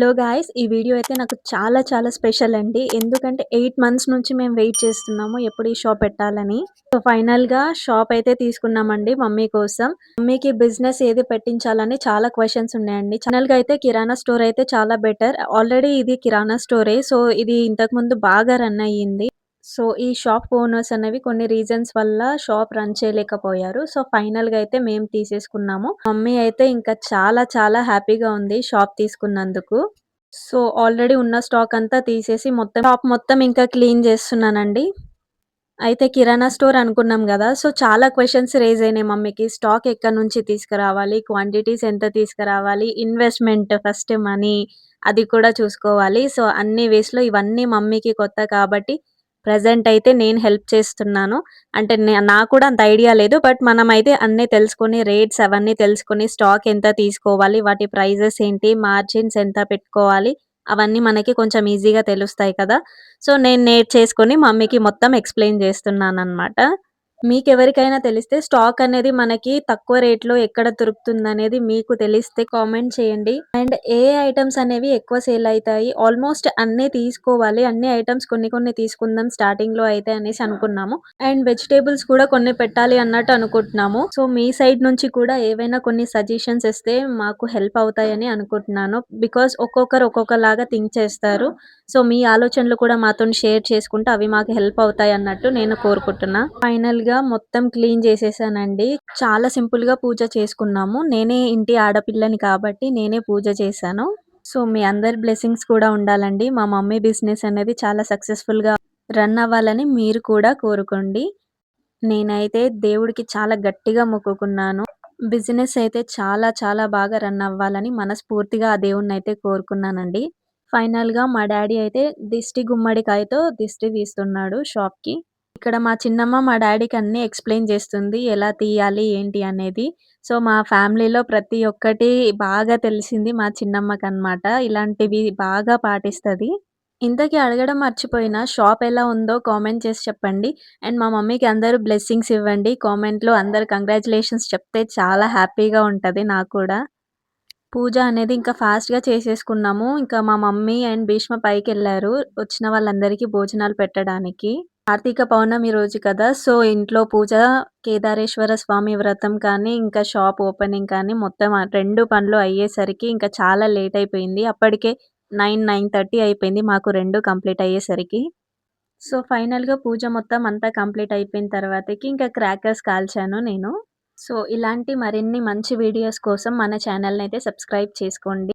Hello guys ఈ video అయితే నాకు చాలా చాలా స్పెషల్ అండి. ఎందుకంటే ఎయిట్ మంత్స్ నుంచి మేము వెయిట్ చేస్తున్నాము ఎప్పుడు ఈ షాప్ పెట్టాలని. సో ఫైనల్గా షాప్ అయితే తీసుకున్నామండి మమ్మీ కోసం. మమ్మీకి బిజినెస్ ఏది పెట్టించాలని చాలా క్వశ్చన్స్ ఉన్నాయండి. ఛానల్గా అయితే కిరాణా స్టోర్ అయితే చాలా బెటర్. ఆల్రెడీ ఇది కిరాణా స్టోరే సో ఇది ఇంతకు ముందు బాగా రన్ అయ్యింది. సో ఈ షాప్ ఓనర్స్ అనేవి కొన్ని రీజన్స్ వల్ల షాప్ రన్ చేయలేకపోయారు. సో ఫైనల్గా అయితే మేము తీసేసుకున్నాము. మమ్మీ అయితే ఇంకా చాలా చాలా హ్యాపీగా ఉంది షాప్ తీసుకున్నందుకు. సో ఆల్రెడీ ఉన్న స్టాక్ అంతా తీసేసి మొత్తం షాప్ మొత్తం ఇంకా క్లీన్ చేస్తున్నానండి. అయితే కిరాణా స్టోర్ అనుకున్నాం కదా సో చాలా క్వశ్చన్స్ రేజ్ అయినాయి మమ్మీకి. స్టాక్ ఎక్కడి నుంచి తీసుకురావాలి? క్వాంటిటీస్ ఎంత తీసుకురావాలి? ఇన్వెస్ట్మెంట్ ఫస్ట్ మనీ అది కూడా చూసుకోవాలి. సో అన్ని వేస్లో ఇవన్నీ మమ్మీకి కొత్త కాబట్టి ప్రజెంట్ అయితే నేను హెల్ప్ చేస్తున్నాను. అంటే నాకు కూడా అంత ఐడియా లేదు. బట్ మనం అయితే అన్నీ తెలుసుకొని రేట్స్ అవన్నీ తెలుసుకొని స్టాక్ ఎంత తీసుకోవాలి వాటి ప్రైజెస్ ఏంటి మార్జిన్స్ ఎంత పెట్టుకోవాలి అవన్నీ మనకి కొంచెం ఈజీగా తెలుస్తాయి కదా. సో నేను నేట్ చేసుకొని మమ్మీకి మొత్తం ఎక్స్ప్లెయిన్ చేస్తున్నాను అనమాట మీకెవరికైనా తెలిస్తే స్టాక్ అనేది మనకి తక్కువ రేట్‌లో ఎక్కడ దొరుకుతుంది అనేది మీకు తెలిస్తే కామెంట్ చేయండి. అండ్ ఏ ఐటమ్స్ అనేవి ఎక్కువ సేల్ అవుతాయి ఆల్మోస్ట్ అన్నీ తీసుకోవాలి. అన్ని ఐటమ్స్ కొన్ని కొన్ని తీసుకుందాం స్టార్టింగ్లో అయితే అనేసి అనుకున్నాము. అండ్ వెజిటేబుల్స్ కూడా కొన్ని పెట్టాలి అన్నట్టు అనుకుంటున్నాము. సో మీ సైడ్ నుంచి కూడా ఏవైనా కొన్ని సజెషన్స్ ఇస్తే మాకు హెల్ప్ అవుతాయని అనుకుంటున్నాను. బికాస్ ఒక్కొక్కరు ఒక్కొక్కలాగా థింక్ చేస్తారు. సో మీ ఆలోచనలు కూడా మాతోని షేర్ చేసుకుంటే అవి మాకు హెల్ప్ అవుతాయి అన్నట్టు నేను కోరుకుంటున్నా. ఫైనల్ ఫైనల్‌గా మొత్తం క్లీన్ చేసేసానండి. చాలా సింపుల్‌గా పూజ చేసుకున్నాము. నేనే ఇంటి ఆడపిల్లని కాబట్టి నేనే పూజ చేశాను. సో మీ అందరి బ్లెస్సింగ్స్ కూడా ఉండాలండి. మా మమ్మీ బిజినెస్ అనేది చాలా సక్సెస్‌ఫుల్‌గా రన్ అవ్వాలని మీరు కూడా కోరుకోండి. నేనైతే దేవుడికి చాలా గట్టిగా మొక్కుకున్నాను. బిజినెస్ అయితే చాలా చాలా బాగా రన్ అవ్వాలని మనస్ఫూర్తిగా ఆ దేవుడినైతే కోరుకున్నానండి. ఫైనల్‌గా మా డాడీ అయితే దిష్టి గుమ్మడికాయతో దిష్టి తీస్తున్నాడు షాప్‌కి. ఇక్కడ మా చిన్నమ్మ మా డాడీకి అన్నీ ఎక్స్‌ప్లెయిన్ చేస్తుంది. ఎలా తీయాలి ఏంటి అనేది. సో మా ఫ్యామిలీలో ప్రతి ఒక్కటి బాగా తెలిసింది మా చిన్నమ్మకనమాట. ఇలాంటివి బాగా పాటిస్తది. ఇంతకీ అడగడం మర్చిపోయినా షాప్ ఎలా ఉందో కామెంట్ చేసి చెప్పండి. అండ్ మా మమ్మీకి అందరూ బ్లెస్సింగ్స్ ఇవ్వండి. కామెంట్‌లో అందరూ కంగ్రాచ్యులేషన్స్ చెప్తే చాలా హ్యాపీగా ఉంటది నాకు కూడా. పూజ అనేది ఇంకా ఫాస్ట్‌గా చేసేసుకున్నాము. ఇంకా మా మమ్మీ అండ్ భీష్మ పైకెళ్ళారు. వచ్చిన వాళ్ళందరికీ భోజనాలు పెట్టడానికి. కార్తీక పౌర్ణమి రోజు కదా! సో ఇంట్లో పూజ, కేదారేశ్వర స్వామి వ్రతం కానీ, ఇంకా షాప్ ఓపెనింగ్ కానీ మొత్తం రెండు పనులు అయ్యేసరికి ఇంకా చాలా లేట్ అయిపోయింది. అప్పటికే 9, 9:30 అయిపోయింది మాకు రెండు కంప్లీట్ అయ్యేసరికి. సో ఫైనల్‌గా పూజ మొత్తం అంతా కంప్లీట్ అయిపోయిన తర్వాతకి ఇంకా క్రాకర్స్ కాల్చాను నేను. సో ఇలాంటి మరిన్ని మంచి వీడియోస్ కోసం మన ఛానల్‌ని అయితే సబ్స్క్రైబ్ చేసుకోండి.